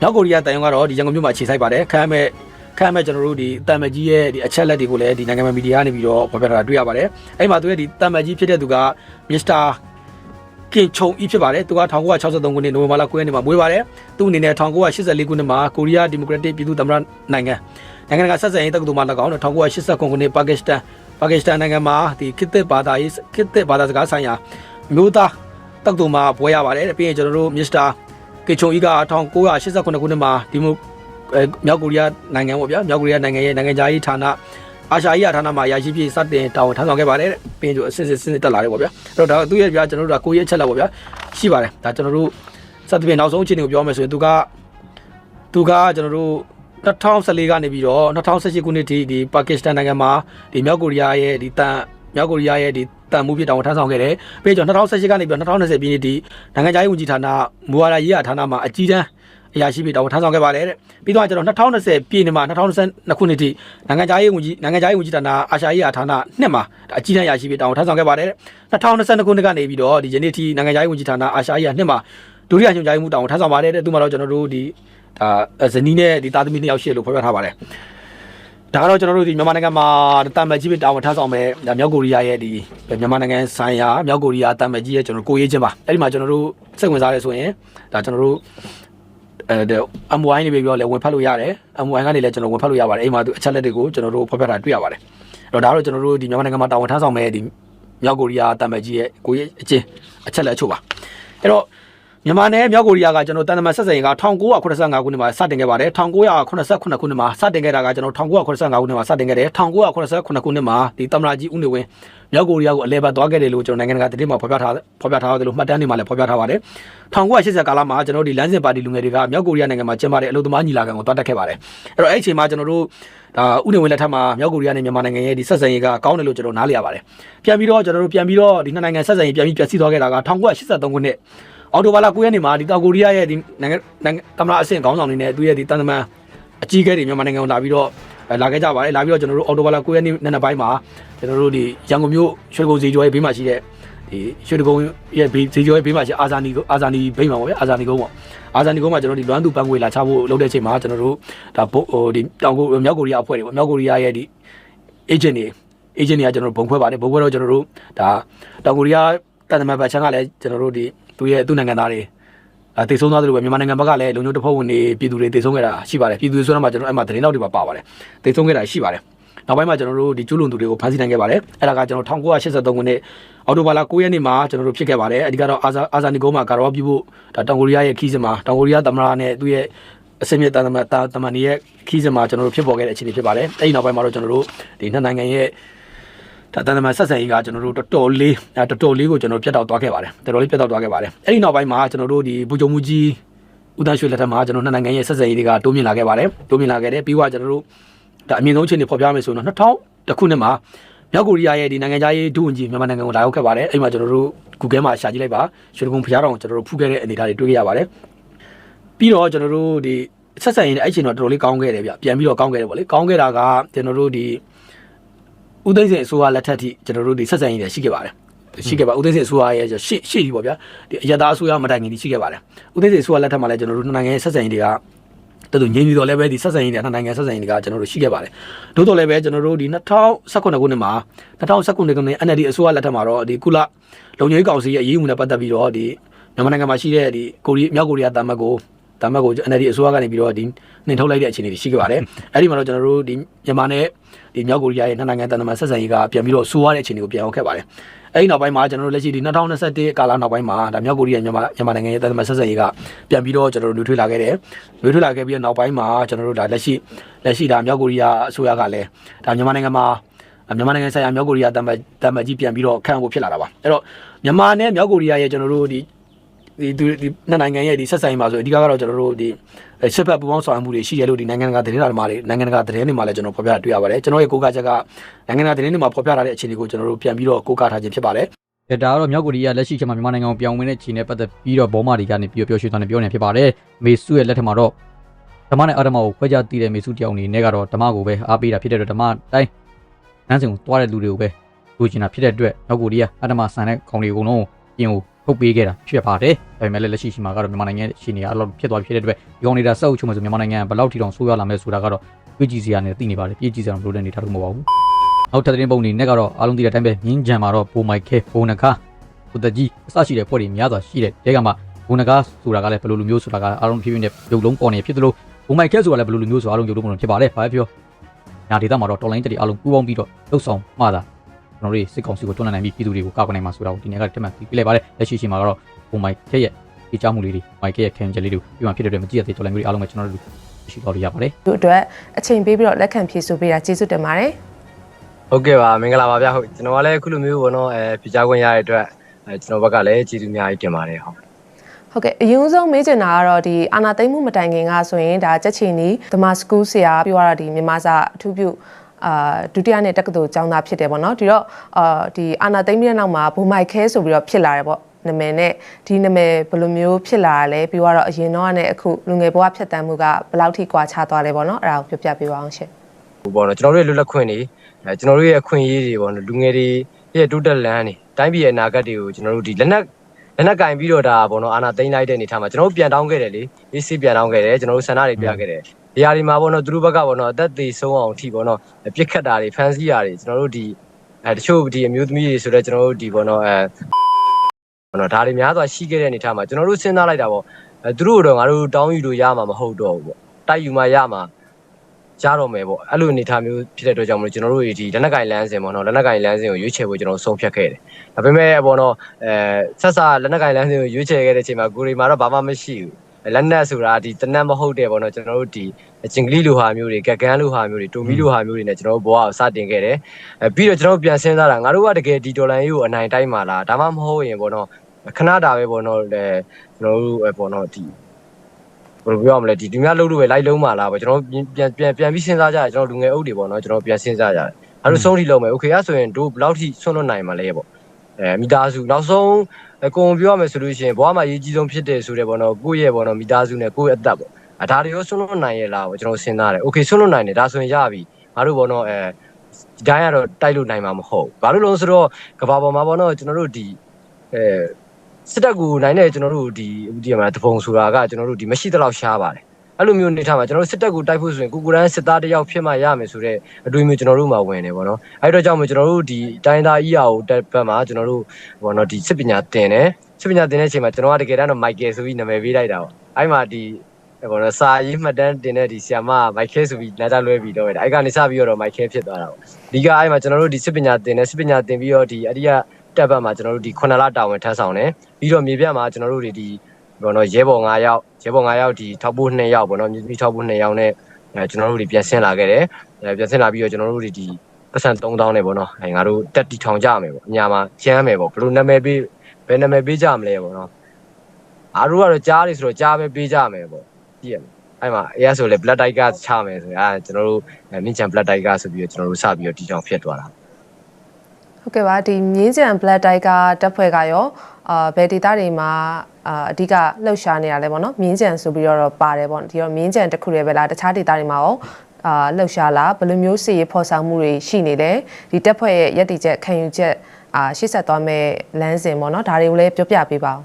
မြောက်ကိုရီးယားတန်ယုံကတော့ဒီရန်ကုန်မြို့မှာခြေဆိုင်ပါတယ်ခမ်းမဲ့ ခမ်းမဲ့ကျွန်တော်တို့ဒီတမ်မကြီးရဲ့ဒီအချက်လက်တွေကိုလည်းဒီနိုင်ငံမီဒီယာကနေပြီးတော့ဖော်ပြထားတာတွေ့ရပါတယ်အဲ့မှာသူရဲ့ဒီတမ်မကြီးဖြစ်တဲ့သူကမစ္စတာကင်ချုံဤဖြစ်ပါတယ်သူက1963ခုနှစ်နိုဝင်ဘာလ9ရက်နေ့မှာမွေးပါတယ်သူအနေနဲ့1984ခုနှစ်မှာကိုရီးယားဒီမိုကရက်တစ်ပြည်သူ့သမ္မတနိုင်ငံနိုင်ငံကဆက်ဆံရေးတက္ကသိုလ်မှာ၎င်း1989ခုနှစ်ပါကစ္စတန်ပါကစ္စတန်နိုင်ငံမှာဒီခေတ်သစ်ဘာသာရေးခေတ်သစ်ဘာသာစကားဆိုင်ရာမျိုးသားတက္ကသိုလ်မှာပွဲရပါတယ်ပြီးရင်ကျွန်တော်တို့မစ္စတာကေချုံဤက1989ခုနှစ်မှာဒီမိုအဲ မြောက်ကိုရီးယားနိုင်ငံပေါ့ဗျာမြောက်ကိုရီးယားနိုင်ငံရဲ့နိုင်ငံခြားရေးဌာနအာရှရေးဌာနမှာရရှိပြီးစတင်တာဝန်ထမ်းဆောင်ခဲ့ပါတယ်တဲ့ပြီးရင်ကျအစစ်စစ်စစ်တက်လာတယ်ပေါ့ဗျာအဲ့တော့ဒါသူရဲ့ဗျာကျွန်တော်တို့ကကိုရီးယားချက်လက်ပေါ့ဗျာရှိပါတယ်ဒါကျွန်တော်တို့စသဖြင့်နောက်ဆုံးအခြေအနေကိုပြောမယ်ဆိုရင်သူကသူကကျွန်တော်တို့2014ကနေပြီးတော့2018ခုနှစ်ထိဒီပါကစ္စတန်နိုင်ငံမှာဒီမြောက်ကိုရီးယားရဲ့ဒီတန်မြောက်ကိုရီးယားရဲ့ဒီတန်မှုဖြစ်တောင်ထမ်းဆောင်ခဲ့တယ်။ပြီးတော့2018ကနေပြီးတော့2020ပြည်နှစ်ဒီနိုင်ငံခြားရေးဝန်ကြီးဌာနမူဝါဒရေးရာဌာနမှာအကြီးတန်း အရာရှိပြီးတောင်ထမ်းဆောင်ခဲ့ပါတယ်တဲ့။ပြီးတော့ကျွန်တော်2020ပြည်နှစ်မှာ2022ခုနှစ်ထိနိုင်ငံခြားရေးဝန်ကြီးနိုင်ငံခြားရေးဝန်ကြီးဌာနအာရှရေးရာဌာနနှစ်မှာအကြီးတန်းအရာရှိပြီးတောင်ထမ်းဆောင်ခဲ့ပါတယ်တဲ့။2022ခုနှစ်ကနေပြီးတော့ဒီယနေ့ထိနိုင်ငံခြားရေးဝန်ကြီးဌာနအာရှရေးရာနှစ်မှာဒုတိယညွှန်ကြားရေးမှူးတောင်ထမ်းဆောင်ပါတယ်တဲ့။သူမှတော့ကျွန်တော်တို့ဒီဒါဇနီးနဲ့ဒီသားသမီးနှစ်ယောက်ရှိတယ်လို့ဖော်ပြထားပါတယ်။ဒါကတော့ကျွန်တော်တို့ဒီမြန်မာနိုင်ငံမှာတာမန်ကြီးပဲတာဝန်ထမ်းဆောင်မဲ့ဒါမြောက်ကိုရီးယားရဲ့ဒီမြန်မာနိုင်ငံဆိုင်ရာမြောက်ကိုရီးယားတာမန်ကြီးရဲ့ကျွန်တော်ကိုရေးချင်းပါအဲ့ဒီမှာကျွန်တော်တို့စိတ်ဝင်စားရဲဆိုရင်ဒါကျွန်တော်တို့ အဲ MOI နေပြီးတော့လည်းဝင်ဖတ်လို့ရတယ် MOI ကနေလည်းကျွန်တော်ဝင်ဖတ်လို့ရပါတယ်အဲ့မှာသူအချက်လက်တွေကိုကျွန်တော်တို့ဖော်ပြတာတွေ့ရပါတယ်အဲ့တော့ဒါတော့ကျွန်တော်တို့ဒီမြန်မာနိုင်ငံမှာတာဝန်ထမ်းဆောင်မဲ့ဒီမြောက်ကိုရီးယားတာမန်ကြီးရဲ့ကိုရေးအချင်းအချက်လက်အချို့ပါအဲ့တော့ မြန်မာနယ်မြောက်ကိုရီးယားကကျွန်တော်တန်တမန်ဆက်ဆံရေးက1985ခုနှစ်မှာစတင်ခဲ့ပါတယ်1989ခုနှစ်မှာစတင်ခဲ့တာကကျွန်တော်1985ခုနှစ်မှာစတင်ခဲ့တယ်1989ခုနှစ်မှာဒီတမရာကြီးဦးနေဝင်းမြောက်ကိုရီးယားကိုအလဲပတ်သွားခဲ့တယ်လို့ကျွန်တော်နိုင်ငံတကာသတင်းမှာဖော်ပြထားဖော်ပြထားတယ်လို့မှတ်တမ်းတွေမှာလည်းဖော်ပြထားပါတယ်1980ကာလမှာကျွန်တော်ဒီလမ်းစဉ်ပါတီလူငယ်တွေကမြောက်ကိုရီးယားနိုင်ငံမှာကျင်းပတဲ့အလုပ်သမားညီလာခံကိုတွားတက်ခဲ့ပါတယ်အဲ့တော့အဲ့ဒီအချိန်မှာကျွန်တော်တို့ဒါဥနေဝင်လက်ထက်မှာမြောက်ကိုရီးယားနဲ့မြန်မာနိုင်ငံရဲ့ဒီဆက်ဆံရေးကကောင်းတယ်လို့ကျွန်တော်နားလည်ရပါတယ်ပြန်ပြီးတော့ကျွန်တော်တို့ပြန်ပြီးတော့ဒီနှစ်နိုင်ငံဆက်ဆံရေးပြန်ပြီးပြည့်စည်သွားခဲ့တာက1983ခုနှစ် အော်တိုဘာလ9ရက်နေ့မှာဒီတောင်ကိုရီးယားရဲ့ဒီနိုင်ငံသမ္မတအဆင့်ခေါင်းဆောင်တွေနဲ့သူရဲ့ဒီတန်တမန်အကြီးအကဲတွေမြန်မာနိုင်ငံကိုလာပြီးတော့လာခဲ့ကြပါတယ်လာပြီးတော့ကျွန်တော်တို့အော်တိုဘာလ9ရက်နေ့နေ့ပိုင်းမှာကျွန်တော်တို့ဒီရန်ကုန်မြို့ရွှေကုန်းစီကျော်ရဲ့ဘေးမှာရှိတဲ့ဒီရွှေကုန်းရဲ့ဘေးစီကျော်ရဲ့ဘေးမှာရှိအာဇာနီအာဇာနီဘိမှာပေါ့ဗျာအာဇာနီကုန်းပေါ့အာဇာနီကုန်းမှာကျွန်တော်ဒီလွမ်းသူပန်းငွေလာချဖို့လုပ်တဲ့အချိန်မှာကျွန်တော်တို့ဒါဟိုဒီတောင်ကိုမြောက်ကိုရီးယားအဖွဲ့တွေပေါ့မြောက်ကိုရီးယားရဲ့ဒီ agent တွေ agent တွေကကျွန်တော်တို့ဘုံခွဲပါတယ်ဘုံခွဲတော့ကျွန်တော်တို့ဒါတောင်ကိုရီးယားတန်တမန်ဘတ်ချန်ကလည်းကျွန်တော်တို့ဒီ သူရဲ့သူ့နိုင်ငံသားတွေအဲတေဆုံးသွားသလိုပဲမြန်မာနိုင်ငံဘက်ကလည်းလုံခြုံတပ်ဖွဲ့ဝင်တွေပြည်သူတွေတေဆုံးခဲ့တာရှိပါတယ်ပြည်သူတွေဆိုတော့မှကျွန်တော်အဲ့မှာသတင်းတောက်တွေပါပါပါတယ်တေဆုံးခဲ့တာရှိပါတယ်နောက်ပိုင်းမှာကျွန်တော်တို့ဒီကျူးလွန်သူတွေကိုဖမ်းဆီးနိုင်ခဲ့ပါတယ်အဲ့ဒါကကျွန်တော်1983ခုနှစ်အော်တိုဘာလ9ရက်နေ့မှာကျွန်တော်တို့ဖြစ်ခဲ့ပါတယ်အဓိကတော့အာဇာအာဇာနီကုန်းမှာကာရောပြုဖို့ဒါတောင်ကိုရီးယားရဲ့ခီးစင်မှာတောင်ကိုရီးယားသမ္မတနဲ့သူ့ရဲ့အစင်မြတ်တမန်တာတမန်ရဲ့ခီးစင်မှာကျွန်တော်တို့ဖြစ်ပေါ်ခဲ့တဲ့အခြေအနေဖြစ်ပါတယ်အဲ့ဒီနောက်ပိုင်းမှာတော့ကျွန်တော်တို့ဒီနှစ်နိုင်ငံရဲ့ ဒါတန်တမန်ဆက်ဆံရေးကကျွန်တော်တို့တော်တော်လေးအဲတော်တော်လေးကိုကျွန်တော်ပြတ်တောက်သွားခဲ့ပါတယ်တော်တော်လေးပြတ်တောက်သွားခဲ့ပါတယ်အဲ့ဒီနောက်ပိုင်းမှာကျွန်တော်တို့ဒီဘူဂျုံမူကြီးဦးတန်းရွှေလက်ထက်မှာကျွန်တော်နှစ်နိုင်ငံရဲ့ဆက်ဆံရေးတွေကတိုးမြင့်လာခဲ့ပါတယ်တိုးမြင့်လာခဲ့တယ်ပြီးတော့ကျွန်တော်တို့ဒါအမြင့်ဆုံးအခြေအနေဖော်ပြမယ်ဆိုတော့2000တခုနှစ်မှာမြောက်ကိုရီးယားရဲ့ဒီနိုင်ငံခြားရေးဒုဝန်ကြီးမြန်မာနိုင်ငံကိုလာရောက်ခဲ့ပါတယ်အဲ့မှာကျွန်တော်တို့ Google မှာရှာကြည့်လိုက်ပါရွှေကုန်းဖျားတော်ကိုကျွန်တော်တို့ဖူးခဲ့တဲ့အနေအထားတွေတွေ့ခဲ့ရပါတယ်ပြီးတော့ကျွန်တော်တို့ဒီဆက်ဆံရေးနဲ့အဲ့ချိန်တော့တော်တော်လေးကောင်းခဲ့တယ်ဗျပြန်ပြီးတော့ကောင်းခဲ့တယ်ဗောလေကောင်းခဲ့တာကကျွန်တော်တို့ဒီ ဦးသိန်းစိန်အစိုးရလက်ထက်ထိကျွန်တော်တို့ဒီဆက်ဆံရေးတွေရှိခဲ့ပါတယ်ရှိခဲ့ပါဦးသိန်းစိန်အစိုးရရဲ့ရှေ့ရှေ့ကြီးပေါ့ဗျာဒီအရသာအစိုးရမတိုင်ခင်ကြီးရှိခဲ့ပါတယ်ဦးသိန်းစိန်အစိုးရလက်ထက်မှာလည်းကျွန်တော်တို့နှစ်နိုင်ငံရဲ့ဆက်ဆံရေးတွေကတော်တော်ငြင်းပြီးတော့လည်းပဲဒီဆက်ဆံရေးတွေနှစ်နိုင်ငံဆက်ဆံရေးတွေကကျွန်တော်တို့ရှိခဲ့ပါတယ်သို့တော်လည်းပဲကျွန်တော်တို့ဒီ2019ခုနှစ်မှာ2019ခုနှစ် NLD အစိုးရလက်ထက်မှာတော့ဒီကုလလုံခြုံရေးကောင်စီရဲ့အရေးအမှုနဲ့ပတ်သက်ပြီးတော့ဒီမြန်မာနိုင်ငံမှာရှိတဲ့ဒီကိုရီးမြောက်ကိုရီးယားတာမတ်ကို တာမတ်ကို NLD အစိုးရကနေပြီးတော့ဒီနှင်ထုတ်လိုက်တဲ့အခြေအနေတွေရှိခဲ့ပါတယ်အဲ့ဒီမှာတော့ကျွန်တော်တို့ဒီမြန်မာနဲ့ဒီမြောက်ကိုရီးယားရဲ့နှစ်နိုင်ငံတန်တမာဆက်ဆံရေးကပြန်ပြီးတော့ဆိုးရတဲ့အခြေအနေကိုပြန်ရောက်ခဲ့ပါတယ်အဲ့ဒီနောက်ပိုင်းမှာကျွန်တော်တို့လက်ရှိဒီ2021ကာလနောက်ပိုင်းမှာဒါမြောက်ကိုရီးယားမြန်မာမြန်မာနိုင်ငံရဲ့တန်တမာဆက်ဆံရေးကပြန်ပြီးတော့ကျွန်တော်တို့နှွေးထွေးလာခဲ့တယ်နှွေးထွေးလာခဲ့ပြီးတော့နောက်ပိုင်းမှာကျွန်တော်တို့ဒါလက်ရှိလက်ရှိဒါမြောက်ကိုရီးယားအစိုးရကလည်းဒါမြန်မာနိုင်ငံမှာမြန်မာနိုင်ငံဆိုင်ရာမြောက်ကိုရီးယားတန်မာတန်မာကြီးပြန်ပြီးတော့ခန့်ဖို့ဖြစ်လာတာပါအဲ့တော့မြန်မာနဲ့မြောက်ကိုရီးယားရဲ့ကျွန်တော်တို့ဒီ ဒီဒီဒီနှစ်နိုင်ငံရဲ့ဒီဆက်ဆံရေးမှာဆိုအဓိကကတော့ကျွန်တော်တို့ဒီစစ်ဘက်ပူးပေါင်းဆောင်ရွက်မှုတွေရှိရလို့ဒီနိုင်ငံတကာသတင်းတွေမှာနိုင်ငံတကာသတင်းတွေမှာလည်းကျွန်တော်ဖော်ပြတွေ့ရပါတယ်ကျွန်တော်ရဲ့ကိုးကားချက်ကနိုင်ငံတကာသတင်းတွေမှာဖော်ပြထားတဲ့အခြေအနေကိုကျွန်တော်တို့ပြန်ပြီးတော့ကိုးကားထားခြင်းဖြစ်ပါတယ်ဒါကတော့မြောက်ကိုရီးယားလက်ရှိချက်မှာမြန်မာနိုင်ငံကိုပြောင်းဝင်တဲ့ခြေနဲ့ပတ်သက်ပြီးတော့ဘောမာတွေကနေပြီးတော့ပြောရွှေ့သွားနေပြောနေဖြစ်ပါတယ်မေစုရဲ့လက်ထက်မှာတော့ဓမ္မနဲ့အာဓမ္မကိုခွဲခြားတည်တဲ့မေစုတယောက်အနေနဲ့ကတော့ဓမ္မကိုပဲအားပေးတာဖြစ်တဲ့အတွက်ဓမ္မတိုင်းနန်းစင်ကိုတွားတဲ့လူတွေကိုပဲလူချင်တာဖြစ်တဲ့အတွက်မြောက်ကိုရီးယားအာဓမ္မဆန်တဲ့ခေါင်းတွေအကုန်လုံးကိုပြင်ကို ထုတ်ပေးခဲ့တာဖြစ်ပါတယ်ဒါပေမဲ့လည်းလက်ရှိရှိမှာကတော့မြန်မာနိုင်ငံရှိနေရအဲ့လိုဖြစ်သွားဖြစ်တဲ့အတွက်ဒီကောင်နေတာစောက်ချုံမယ်ဆိုမြန်မာနိုင်ငံဘယ်လောက်ထိတောင်ဆိုးရလာမလဲဆိုတာကတော့ပြည်ကြည့်စရာနဲ့သိနေပါတယ်ပြည်ကြည့်စရာမလို့တဲ့အနေထားတော့မဟုတ်ပါဘူးနောက်ထပ်သတင်းပုံတွေနဲ့ကတော့အားလုံးသိတဲ့အတိုင်းပဲမြင်းကြံမှာတော့ပိုမိုခဲဘုံနခါကိုတကြီးအစရှိတဲ့ဖွဲ့တွေများစွာရှိတဲ့တဲကမှာဘုံနကားဆိုတာကလည်းဘယ်လိုလူမျိုးဆိုတာကအားလုံးဖြည်းဖြည်းနဲ့ရုပ်လုံးပေါ်နေဖြစ်သလိုဘုံမိုက်ခဲဆိုတာလည်းဘယ်လိုလူမျိုးဆိုအားလုံးရုပ်လုံးပေါ်နေဖြစ်ပါတယ်ဘာပဲပြောညာဒေတာမှာတော့တော်လိုင်းတက်တွေအားလုံးပူးပေါင်းပြီးတော့လှုပ်ဆောင်မှသာ ကျွန်တော်တို့စစ်ကောင်စီကိုတွန်းလှန်နိုင်ပြီးပြည်သူတွေကိုကောက်ကနေမှာဆိုတာကိုဒီနေ့ကတက်မှတ်ပြီးပြလိုက်ပါတယ်လက်ရှိရှိမှာကတော့ဘုံမိုက်ခဲရဲ့ဒီကြောင်းမှုလေးတွေမိုက်ခဲရဲ့ခံချက်လေးတွေပြီးမှဖြစ်တဲ့အတွက်မကြည့်ရသေးတော်လိုင်းမျိုးတွေအားလုံးပဲကျွန်တော်တို့ရှိတော်ရပါတယ်တို့အတွက်အချိန်ပေးပြီးတော့လက်ခံဖြည့်ဆို့ပေးတာကျေးဇူးတင်ပါတယ်ဟုတ်ကဲ့ပါမင်္ဂလာပါဗျဟုတ်ကျွန်တော်ကလည်းအခုလိုမျိုးပေါ့နော်အဲပြကြခွင့်ရတဲ့အတွက်အဲကျွန်တော်ဘက်ကလည်းကျေးဇူးအများကြီးတင်ပါတယ်ဟုတ်ဟုတ်ကဲ့အရင်ဆုံးမေးချင်တာကတော့ဒီအာနာသိမ့်မှုမတိုင်ခင်ကဆိုရင်ဒါချက်ချီနီဓမ္မစကူးဆရာပြောရတာဒီမြန်မာစာအထူးပြု အာဒုတိယနှစ်တက္ကသိုလ်ကျောင်းသားဖြစ်တယ်ပေါ့နော်ဒီတော့အာဒီအာနာသိမ့်ပြီးတဲ့နောက်မှာဘူမိုက်ခဲဆိုပြီးတော့ဖြစ်လာတယ်ပေါ့နာမည်နဲ့ဒီနာမည်ဘယ်လိုမျိုးဖြစ်လာတာလဲပြီးတော့အရင်တော့ကနေအခုလူငယ်ဘဝဖြတ်တန်းမှုကဘယ်လောက်ထိကွာခြားသွားလဲပေါ့နော်အဲ့ဒါကိုပြောပြပေးပါအောင်ရှင်ဟိုပေါ့နော်ကျွန်တော်တို့ရဲ့လွတ်လပ်ခွင့်တွေအဲကျွန်တော်တို့ရဲ့အခွင့်အရေးတွေပေါ့နော်လူငယ်တွေရဲ့တိုးတက်လန်းတွေတိုင်းပြည်ရဲ့အနာဂတ်တွေကိုကျွန်တော်တို့ဒီလက်နက်လက်နက်ကင်ပြီးတော့ဒါပေါ့နော်အာနာသိမ့်လိုက်တဲ့အနေထားမှာကျွန်တော်တို့ပြန်တောင်းခဲ့တယ်လေအေးစစ်ပြန်တောင်းခဲ့တယ်ကျွန်တော်တို့ဆန္ဒတွေပြခဲ့တယ် ဒီဟာဒီမှာပေါ့နော်သူတို့ဘက်ကပေါ့နော်အသက်သေးဆုံးအောင်အထိပေါ့နော်ပြစ်ခတ်တာတွေဖမ်းဆီးတာတွေကျွန်တော်တို့ဒီအဲတချို့ဒီအမျိုးသမီးတွေဆိုတော့ကျွန်တော်တို့ဒီပေါ့နော်အဲပေါ့နော်ဒါတွေများစွာရှိခဲ့တဲ့အနေထားမှာကျွန်တော်တို့စဉ်းစားလိုက်တာပေါ့အဲသူတို့တော့ငါတို့တောင်းယူလို့ရမှာမဟုတ်တော့ဘူးပေါ့တိုက်ယူမှရမှာရတော့မယ်ပေါ့အဲ့လိုအနေထားမျိုးဖြစ်တဲ့အတွက်ကြောင့်မလို့ကျွန်တော်တို့ဒီလက်နက်ကင်လမ်းစဉ်ပေါ့နော်လက်နက်ကင်လမ်းစဉ်ကိုရွေးချယ်ဖို့ကျွန်တော်ဆုံးဖြတ်ခဲ့တယ်ဒါပေမဲ့ပေါ့နော်အဲဆက်စားလက်နက်ကင်လမ်းစဉ်ကိုရွေးချယ်ခဲ့တဲ့အချိန်မှာကိုရီမာတော့ဘာမှမရှိဘူး လက်နက်ဆိုတာဒီတနက်မဟုတ်တဲ့ပေါ့နော်ကျွန်တော်တို့ဒီဂျင်ဂလီလိုဟာမျိုးတွေကကန်လိုဟာမျိုးတွေတိုမီလိုဟာမျိုးတွေနဲ့ကျွန်တော်တို့ဘဝကိုစတင်ခဲ့တယ်အဲပြီးတော့ကျွန်တော်တို့ပြန်စဉ်းစားတာငါတို့ကတကယ်ဒီဒေါ်လာရေးကိုအနိုင်တိုင်းမှာလားဒါမှမဟုတ်ရင်ပေါ့နော်ခဏတာပဲပေါ့နော်အဲကျွန်တော်တို့ပေါ့နော်ဒီ ဘယ်လိုပြောရမလဲဒီဒီများလှုပ်လို့ပဲလိုက်လုံးမှာလားပေါ့ကျွန်တော်ပြန်ပြန်ပြန်ပြီးစဉ်းစားကြတယ်ကျွန်တော်လူငယ်အုပ်တွေပေါ့နော်ကျွန်တော်ပြန်စဉ်းစားကြတယ်အဲလိုဆုံးထိလုံးမယ်โอเคအဲ့ဆိုရင်တို့ဘယ်လောက်ထိဆွန့်လွတ်နိုင်မှာလဲပေါ့ အဲမိသားစုနောက်ဆုံးကိုယ်ပြောရမယ်ဆိုလို့ရှိရင်ဘဝမှာအရေးကြီးဆုံးဖြစ်တယ်ဆိုတဲ့ဘောနော်ကိုယ့်ရဲ့ဘောနော်မိသားစုနဲ့ကိုယ့်ရဲ့အသက်ပေါ့အဒါတွေရောဆွလွတ်နိုင်ရဲ့လားပေါ့ကျွန်တော်စဉ်းစားတယ်။ Okay ဆွလွတ်နိုင်တယ်ဒါဆိုရင်ရပြီ။ငါတို့ဘောနော်အဲဒီတိုင်းကတော့တိုက်လို့နိုင်မှာမဟုတ်ဘူး။ဘာလို့လဲဆိုတော့ကဘာပေါ်မှာဘောနော်ကျွန်တော်တို့ဒီအဲစစ်တပ်ကိုနိုင်တဲ့ကျွန်တော်တို့ဒီဒီမှာတပုံဆိုတာကကျွန်တော်တို့ဒီမရှိသလောက်ရှားပါတယ်။ အဲ့လိုမျိုးအနေထားမှာကျွန်တော်တို့စစ်တပ်ကိုတိုက်ဖို့ဆိုရင်ကိုကိုရန်စစ်သားတစ်ယောက်ဖြစ်မှရမယ်ဆိုတော့အတွေ့အမျိုးကျွန်တော်တို့မှာဝင်နေပေါ့နော်အဲ့တော့ကြောင့်မို့ကျွန်တော်တို့ဒီတိုင်းသား ER ကိုတက်ဘက်မှာကျွန်တော်တို့ပေါ့နော်ဒီစစ်ပညာသင်တယ်စစ်ပညာသင်တဲ့အချိန်မှာကျွန်တော်ကတကယ်တမ်းတော့ Michael ဆိုပြီးနာမည်ပေးလိုက်တာပေါ့အဲ့မှာဒီဘောနော်စာရေးမှတ်တမ်းတင်တဲ့ဒီဆီယာမ Michael ဆိုပြီးနားကြလွဲပြီးတော့အဲ့ကနေစပြီးတော့ Michael ဖြစ်သွားတာပေါ့ဒီကအဲ့မှာကျွန်တော်တို့ဒီစစ်ပညာသင်တယ်စစ်ပညာသင်ပြီးတော့ဒီအရိယတက်ဘက်မှာကျွန်တော်တို့ဒီ9လတာဝန်ထမ်းဆောင်တယ်ပြီးတော့မြေပြတ်မှာကျွန်တော်တို့တွေဒီ ဘောနော်ရဲဘော်9ယောက်ရဲဘော်9ယောက်ဒီထောက်ပို့2ယောက်ဘောနော်မြေကြီးထောက်ပို့2ယောက်နဲ့အဲကျွန်တော်တို့တွေပြန်ဆင်းလာခဲ့တယ်အဲပြန်ဆင်းလာပြီးတော့ကျွန်တော်တို့တွေဒီပတ်စံ3000နဲ့ပေါ့နော်အဲငါတို့တက်တီထောင်ကြမယ်ပေါ့အညာမှာကျမ်းမယ်ပေါ့ဘယ်လိုနာမည်ပေးဘယ်နာမည်ပေးကြမလဲပေါ့နော်အားတို့ကတော့ကြားနေဆိုတော့ကြားပဲပေးကြမယ်ပေါ့ကြည့်ရမယ်အဲ့မှာအဲဆိုလေ blood tiger ချမယ်ဆိုရင်အဲကျွန်တော်တို့မြင့်ချန် blood tiger ဆိုပြီးတော့ကျွန်တော်တို့စပြီးတော့တီထောင်ဖြစ်သွားတာဟုတ်ကဲ့ပါဒီမြင်းကြံ black tiger တပ်ဖွဲ့ကရော အာဘယ်ဒေတာတွေမှာအာအဓိကလှုပ်ရှားနေရလဲပေါ့နော်မြင်းကြံဆိုပြီးတော့ပါတယ်ပေါ့ဒီတော့မြင်းကြံတစ်ခုတည်းပဲလားတခြားဒေတာတွေမှာရောအာလှုပ်ရှားလားဘယ်လိုမျိုးစီရေးဖော်ဆောင်မှုတွေရှိနေလဲဒီတပ်ဖွဲ့ရဲ့ရည်တည်ချက်ခံယူချက်အာရှေ့ဆက်သွားမဲ့လမ်းစဉ်ပေါ့နော်ဒါတွေကိုလည်းပြောပြပေးပါဦး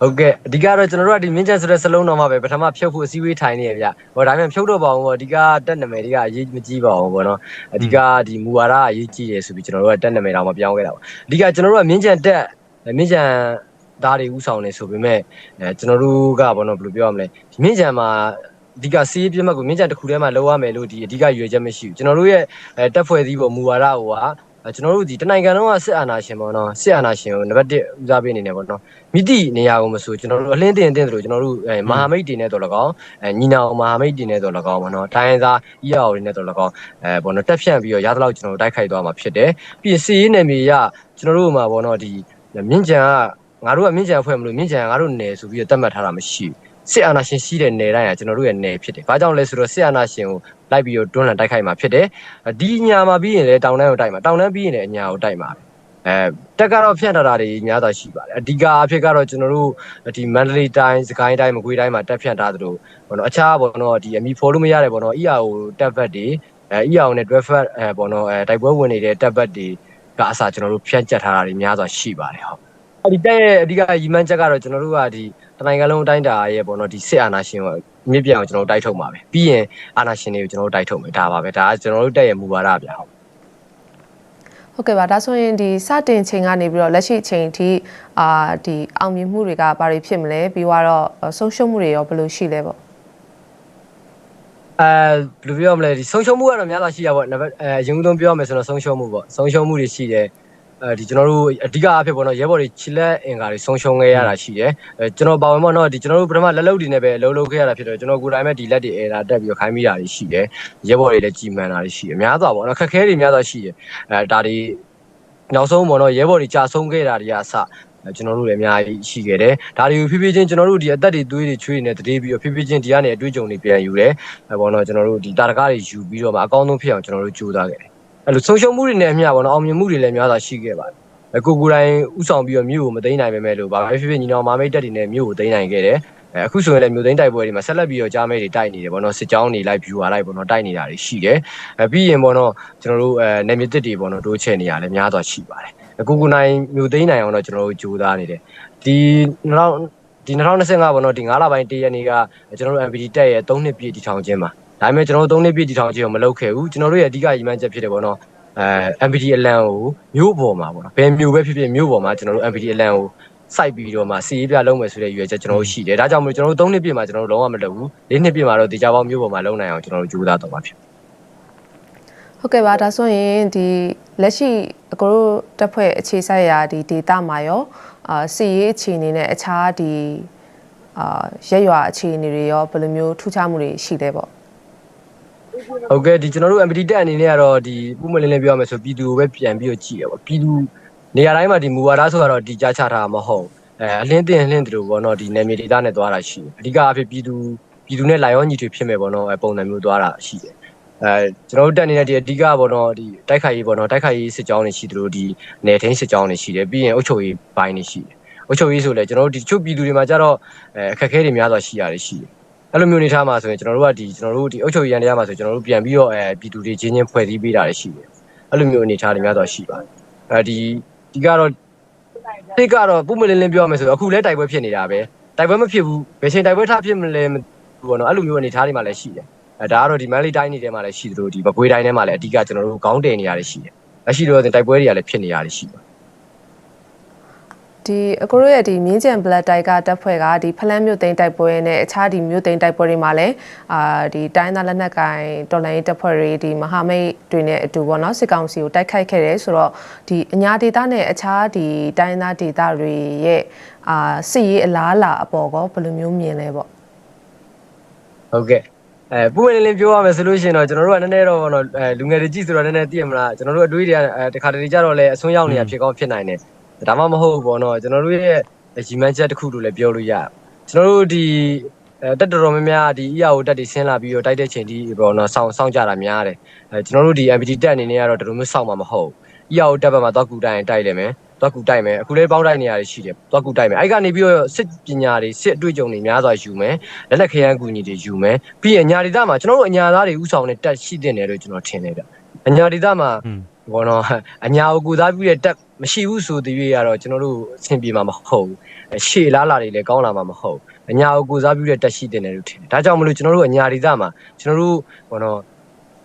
ဟုတ်ကဲ့အဓိကတော့ကျွန်တော်တို့ကဒီမြင့်ချက်ဆိုတဲ့စလုံးတော်မှာပဲပထမဖြုတ်ဖို့အစည်းအဝေးထိုင်နေရဗျဟောဒါပေမဲ့ဖြုတ်တော့ပါအောင်ပေါ့အဓိကတက်နာမည်တွေကအရေးမကြီးပါဘူးပေါ့နော်အဓိကဒီမူဝါဒအရေးကြီးတယ်ဆိုပြီးကျွန်တော်တို့ကတက်နာမည်တောင်မပြောင်းခဲ့တာပေါ့အဓိကကျွန်တော်တို့ကမြင့်ချက်တက် မြင့်ချက်သားတွေဥဆောင်နေဆိုပေမဲ့အဲကျွန်တော်တို့ကဘောနော်ဘယ်လိုပြောရမလဲဒီမြင့်ချက်မှာအဓိကစီးပြတ်မှတ်ကိုမြင့်ချက်တစ်ခုတည်းမှာလောက်ရမယ်လို့ဒီအဓိကရွေချက်မရှိဘူးကျွန်တော်တို့ရဲ့အဲတက်ဖွဲ့စည်းပုံမူဝါဒဟိုကအဲကျွန်တော်တို့ဒီတနိုင်ငံလုံးကစစ်အာဏာရှင်ပေါ့နော်စစ်အာဏာရှင်ကိုနံပါတ်1ဦးစားပေးနေနေပေါ့နော်မိတိနေရာကိုမဆိုကျွန်တော်တို့အလင်းတင်တင်တယ်လို့ကျွန်တော်တို့အဲမဟာမိတ်တင်နေတော့လကောင်းအဲညီနောင်မဟာမိတ်တင်နေတော့လကောင်းပေါ့နော်တိုင်းရင်းသား EAO တွေနဲ့တော့လကောင်းအဲပေါ့နော်တက်ဖြန့်ပြီးတော့ရသလောက်ကျွန်တော်တို့တိုက်ခိုက်သွားမှာဖြစ်တယ်ပြီးရင်စီးရေးနယ်မြေရကျွန်တော်တို့မှာပေါ့နော်ဒီ မြင့်ကြံကငါတို့ကမြင့်ကြံအဖွဲ့မလို့မြင့်ကြံကငါတို့နယ်ဆိုပြီးတော့တတ်မှတ်ထားတာမရှိဘူးစစ်အာဏာရှင်ရှိတဲ့နယ်တိုင်းကကျွန်တော်တို့ရဲ့နယ်ဖြစ်တယ်။ဘာကြောင့်လဲဆိုတော့စစ်အာဏာရှင်ကိုလိုက်ပြီးတော့တွန်းလှန်တိုက်ခိုက်မှာဖြစ်တယ်။ဒီညာမှာပြီးရင်လည်းတောင်တန်းကိုတိုက်မှာတောင်တန်းပြီးရင်လည်းအညာကိုတိုက်မှာပဲ။အဲတက်ကတော့ဖြန့်ထားတာတွေများစွာရှိပါတယ်။အဓိကအဖြစ်ကတော့ကျွန်တော်တို့ဒီမန္တလေးတိုင်းစကိုင်းတိုင်းမကွေးတိုင်းမှာတက်ဖြန့်ထားသလိုဘောနော်အခြားဘောနော်ဒီအမီဖော်လို့မရတဲ့ဘောနော် EAO တက်ဘက်တွေအဲ EAO နဲ့ draft အဲဘောနော်အဲတိုက်ပွဲဝင်နေတဲ့တက်ဘက်တွေ ကအစားကျွန်တော်တို့ဖြန့်ကျက်ထားတာတွေများစွာရှိပါတယ်ဟုတ်။အဲဒီတက်ရဲ့အဓိကရီမန်းချက်ကတော့ကျွန်တော်တို့ကဒီတနိုင်ငံလုံးအတိုင်းတာရဲ့ပေါ့နော်ဒီစစ်အာဏာရှင်ကိုမြစ်ပြောင်ကျွန်တော်တို့တိုက်ထုတ်မှာပဲပြီးရင်အာဏာရှင်တွေကိုကျွန်တော်တို့တိုက်ထုတ်မယ်ဒါပါပဲဒါကကျွန်တော်တို့တက်ရဲ့မူဝါဒဗျာဟုတ်ဟုတ်ကဲ့ပါဒါဆိုရင်ဒီစတင်ချိန်ကနေပြီးတော့လက်ရှိချိန်အထိအာဒီအောင်မြင်မှုတွေကဘာတွေဖြစ်မလဲပြီးတော့ဆုံးရှုံးမှုတွေရောဘယ်လိုရှိလဲပေါ့ အဲဘယ်လိုပြောမလဲဒီဆုံးရှုံးမှုကတော့များစွာရှိရပါဘောနံပါတ်အဲအရင်ဆုံးပြောရမယ်ဆိုတော့ဆုံးရှုံးမှုပေါ့ဆုံးရှုံးမှုတွေရှိတယ်အဲဒီကျွန်တော်တို့အဓိကအဖြစ်ပေါ့နော်ရဲဘော်တွေချစ်လက်အင်္ကာတွေဆုံးရှုံးခဲ့ရတာရှိတယ်အဲကျွန်တော်ပါဝင်ပေါ့နော်ဒီကျွန်တော်တို့ပထမလက်လုတ်တွေနဲ့ပဲအလုံးလုံးခဲ့ရတာဖြစ်တော့ကျွန်တော်ကိုယ်တိုင်ပဲဒီလက်တွေအဲတာတက်ပြီးတော့ခိုင်းမိတာတွေရှိတယ်ရဲဘော်တွေလည်းကြီးမှန်တာတွေရှိတယ်အများစွာပေါ့နော်ခက်ခဲတွေများစွာရှိတယ်အဲဒါတွေနောက်ဆုံးပေါ့နော်ရဲဘော်တွေကြာဆုံးခဲ့တာတွေကအစအဲ ကျွန်တော်တို့လည်းအများကြီးရှိခဲ့တယ်ဒါတွေကိုဖြည်းဖြည်းချင်းကျွန်တော်တို့ဒီအသက်တွေသွေးတွေချွေးတွေနဲ့တည်ပြီးတော့ဖြည်းဖြည်းချင်းဒီကနေအတွေ့အကြုံတွေပြန်ယူတယ်အဲပေါ့နော်ကျွန်တော်တို့ဒီတာတကားတွေယူပြီးတော့မှအကောင်းဆုံးဖြစ်အောင်ကျွန်တော်တို့ကြိုးစားခဲ့တယ်အဲလိုဆုံးရှုံးမှုတွေနဲ့အမျှပေါ့နော်အောင်မြင်မှုတွေလည်းများစွာရှိခဲ့ပါတယ်အဲကိုကိုယ်တိုင်ဥဆောင်ပြီးတော့မြို့ကိုမသိမ်းနိုင်ပေမဲ့လို့ဗာပဲဖြစ်ဖြစ်ညီနောင်မမိတ်တက်တွေနဲ့မြို့ကိုသိမ်းနိုင်ခဲ့တယ်အဲအခုဆိုရင်လည်းမြို့သိမ်းတိုက်ပွဲတွေမှာဆက်လက်ပြီးတော့ကြားမဲတွေတိုက်နေတယ်ပေါ့နော်စစ်ကြောင်းတွေလိုက် view လိုက်ပေါ့နော်တိုက်နေတာတွေရှိတယ်အဲပြီးရင်ပေါ့နော်ကျွန်တော်တို့အဲနေမြစ်တစ်တွေပေါ့နော်တိုးချဲ့နေရလဲများစွာရှိပါတယ် အခုကိုနိုင်မြို့သိမ်းနိုင်အောင်တော့ကျွန်တော်တို့ကြိုးစားနေတယ်ဒီနောက်ဒီ2025ပေါ့နော်ဒီ9လပိုင်းတရက်နေ့ကကျွန်တော်တို့ MPD တက်ရဲ့3နှစ်ပြည့်တီထောင်ခြင်းမှာဒါပေမဲ့ကျွန်တော်တို့3နှစ်ပြည့်တီထောင်ခြင်းကိုမလုပ်ခဲ့ဘူးကျွန်တော်တို့ရဲ့အဓိကရည်မှန်းချက်ဖြစ်တယ်ပေါ့နော်အဲ MPD အလံကိုမြို့ပေါ်မှာပေါ့နော်ဘယ်မြို့ပဲဖြစ်ဖြစ်မြို့ပေါ်မှာကျွန်တော်တို့ MPD အလံကိုစိုက်ပြီးတော့မှစီရေးပြလုံးမယ်ဆိုတဲ့ရွေးချက်ကျွန်တော်တို့ရှိတယ်ဒါကြောင့်မို့ကျွန်တော်တို့3နှစ်ပြည့်မှာကျွန်တော်တို့လုံးဝမလုပ်ဘူး4နှစ်ပြည့်မှာတော့ဒီကြပေါင်းမြို့ပေါ်မှာလုံးနိုင်အောင်ကျွန်တော်တို့ကြိုးစားတော့မှာဖြစ် ဟုတ်ကဲ့ပါဒါဆိုရင်ဒီလက်ရှိအကိုတို့တက်ဖွဲ့အခြေဆိုင်ရာဒီဒေတာမှာရောအာစီရေးအခြေအနေနဲ့အခြားဒီအာရက်ရွာအခြေအနေတွေရောဘယ်လိုမျိုးထူးခြားမှုတွေရှိလဲပေါ့ဟုတ်ကဲ့ဒီကျွန်တော်တို့ MPD တက်အနေနဲ့ကတော့ဒီပုံမလင်းလင်းပြောရမယ်ဆိုပြည်သူကိုပဲပြန်ပြီးတော့ကြည့်ရပါပြည်သူနေရာတိုင်းမှာဒီမူဝါဒဆိုတော့ဒီကြားချတာမဟုတ်အဲအလင်းတင်အလင်းတူပေါ့နော်ဒီနယ်မြေဒေသနဲ့သွားတာရှိတယ်အဓိကအဖြစ်ပြည်သူပြည်သူနဲ့လာရောညီတွေဖြစ်မယ်ပေါ့နော်အဲပုံစံမျိုးသွားတာရှိတယ် အဲကျွန်တော်တို့တက်နေတဲ့ဒီအဓိကပေါ့နော်ဒီတိုက်ခိုက်ရေးပေါ့နော်တိုက်ခိုက်ရေးစစ်ကြောင်းတွေရှိသလိုဒီနယ်ထင်းစစ်ကြောင်းတွေရှိတယ်ပြီးရင်အုပ်ချုပ်ရေးဘိုင်းတွေရှိတယ်အုပ်ချုပ်ရေးဆိုလဲကျွန်တော်တို့ဒီချုပ်ပြည်သူတွေမှာကြတော့အဲအခက်အခဲတွေများစွာရှိရတယ်ရှိတယ်အဲ့လိုမျိုးနေထားမှာဆိုရင်ကျွန်တော်တို့ကဒီကျွန်တော်တို့ဒီအုပ်ချုပ်ရေးရန်တရားမှာဆိုကျွန်တော်တို့ပြန်ပြီးတော့အဲပြည်သူတွေချင်းချင်းဖွဲ့စည်းပေးတာတွေရှိတယ်အဲ့လိုမျိုးအနေထားတွေများတော့ရှိပါတယ်အဲဒီဒီကတော့တိတ်ကတော့ပုံမလင်းလင်းပြောရမယ်ဆိုတော့အခုလဲတိုက်ပွဲဖြစ်နေတာပဲတိုက်ပွဲမဖြစ်ဘူးဘယ်ချိန်တိုက်ပွဲထားဖြစ်မလဲပေါ့နော်အဲ့လိုမျိုးအနေထားတွေမှာလည်းရှိတယ် အဲဒါကတော့ဒီမန်လေးတိုင်းနေထဲမှာလည်းရှိသလိုဒီမကွေးတိုင်းထဲမှာလည်းအဓိကကျွန်တော်တို့ခေါင်းတင်နေရတယ်ရှိတယ်လက်ရှိတော့တိုက်ပွဲတွေကလည်းဖြစ်နေရတယ်ရှိတယ်ဒီအကိုတို့ရဲ့ဒီမြင်းကြံ black တိုက်ကတပ်ဖွဲ့ကဒီဖလန်းမြို့သိမ်းတိုက်ပွဲနဲ့အခြားဒီမြို့သိမ်းတိုက်ပွဲတွေမှာလည်းအာဒီတိုင်းသားလက်နက်ကိုင်တော်လိုင်းတပ်ဖွဲ့တွေဒီမဟာမိတ်တွေနဲ့အတူပေါ့နော်စစ်ကောင်စီကိုတိုက်ခိုက်ခဲ့တယ်ဆိုတော့ဒီအညာဒေသနဲ့အခြားဒီတိုင်းသားဒေသတွေရဲ့အာစစ်ရေးအလားအလာအပေါ်ကောဘယ်လိုမျိုးမြင်လဲပေါ့ဟုတ်ကဲ့ အဲပူဝင်လင်းပြောရမယ်ဆိုလို့ရှိရင်တော့ကျွန်တော်တို့ကနည်းနည်းတော့ဘောနော်အဲလူငယ်တွေကြည့်ဆိုတော့နည်းနည်းသိရမလားကျွန်တော်တို့အတွေးတွေကအဲတခါတလေကြတော့လဲအစွန်းရောက်နေတာဖြစ်ကောင်းဖြစ်နိုင်တယ်ဒါမှမဟုတ်ဘူးပေါ့နော်ကျွန်တော်တို့ရဲ့ရီမန်းချက်တစ်ခုလို့လည်းပြောလို့ရတယ်ကျွန်တော်တို့ဒီအဲတက်တော်တော်များများဒီ EAO တက်တွေဆင်းလာပြီးတော့တိုက်တဲ့ချိန်ဒီပေါ့နော်စောင့်စောင့်ကြတာများတယ်အဲကျွန်တော်တို့ဒီ MPT တက်အနေနဲ့ကတော့ဒီလိုမျိုးစောင့်မှာမဟုတ်ဘူး EAO တက်ဘက်မှာတော့ကူတိုင်းတိုက်လိမ့်မယ် တော့ကူတိုက်မယ်အခုလေးပေါင်းတိုက်နေရတယ်ရှိတယ်တော့ကူတိုက်မယ်အဲ့ကနေပြီးတော့စစ်ပညာတွေစစ်အတွေ့အကြုံတွေများစွာယူမယ်လက်လက်ခရမ်းကူညီတွေယူမယ်ပြီးရင်အညာဒေသမှာကျွန်တော်တို့အညာသားတွေဥဆောင်တဲ့တက်ရှိတဲ့တယ်လို့ကျွန်တော်ထင်တယ်ဗျအညာဒေသမှာอืมဘောနော်အညာကိုကိုသားပြုတဲ့တက်မရှိဘူးဆိုတည်းရတော့ကျွန်တော်တို့အဆင်ပြေမှာမဟုတ်ဘူးရှေ့လားလာတွေလည်းကောင်းလာမှာမဟုတ်အညာကိုကိုသားပြုတဲ့တက်ရှိတဲ့တယ်လို့ထင်တယ်ဒါကြောင့်မလို့ကျွန်တော်တို့အညာဒေသမှာကျွန်တော်တို့ဘောနော်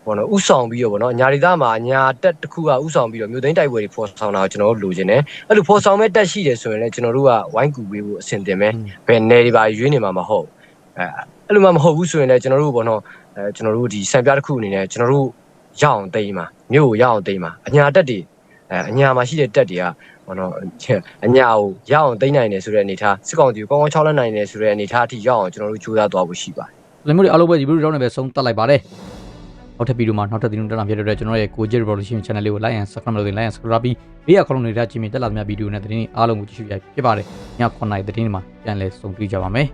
ဘောနော်ဥဆောင်ပြီးတော့ဘောနော်အညာဒေသမှာအညာတက်တစ်ခုကဥဆောင်ပြီးတော့မြို့သိမ်းတိုက်ပွဲတွေဖော်ဆောင်တာကိုကျွန်တော်တို့လိုချင်တယ်အဲ့လိုဖော်ဆောင်မဲ့တက်ရှိတယ်ဆိုရင်လည်းကျွန်တော်တို့ကဝိုင်းကူပေးဖို့အဆင်တင်မယ်ဘယ်နယ်တွေပါရွေးနေမှာမဟုတ်အဲအဲ့လိုမှမဟုတ်ဘူးဆိုရင်လည်းကျွန်တော်တို့ဘောနော်အဲကျွန်တော်တို့ဒီစံပြတစ်ခုအနေနဲ့ကျွန်တော်တို့ရအောင်သိမ်းမှာမြို့ကိုရအောင်သိမ်းမှာအညာတက်တွေအဲအညာမှာရှိတဲ့တက်တွေကဘောနော်အညာကိုရအောင်သိမ်းနိုင်တယ်ဆိုတဲ့အနေထားစစ်ကောင်စီကိုကောင်းကောင်းချောက်လက်နိုင်တယ်ဆိုတဲ့အနေထားအထိရအောင်ကျွန်တော်တို့ကြိုးစားသွားဖို့ရှိပါတယ်လင်မို့ဒီအလုပ်ပဲဒီဗီဒီယိုတော့လည်းပဲဆုံးတက်လိုက်ပါတယ် နောက်ထပ်ဗီဒီယိုမှာနောက်ထပ်သတင်းတက်လာဖြစ်တဲ့အတွက်ကျွန်တော်ရဲ့ကိုဂျက် revolution channel လေးကို like and subscribe လုပ်ရင် like and subscribe ပြီးဘေးကခေါလုံးနေတာကြည့်မြင်တက်လာသမျှဗီဒီယိုနဲ့သတင်းတွေအားလုံးကိုကြည့်ရှုရဖြစ်ပါတယ်ည9:00နာရီသတင်းတွေမှာပြန်လည်ဆုံတွေ့ကြပါမယ်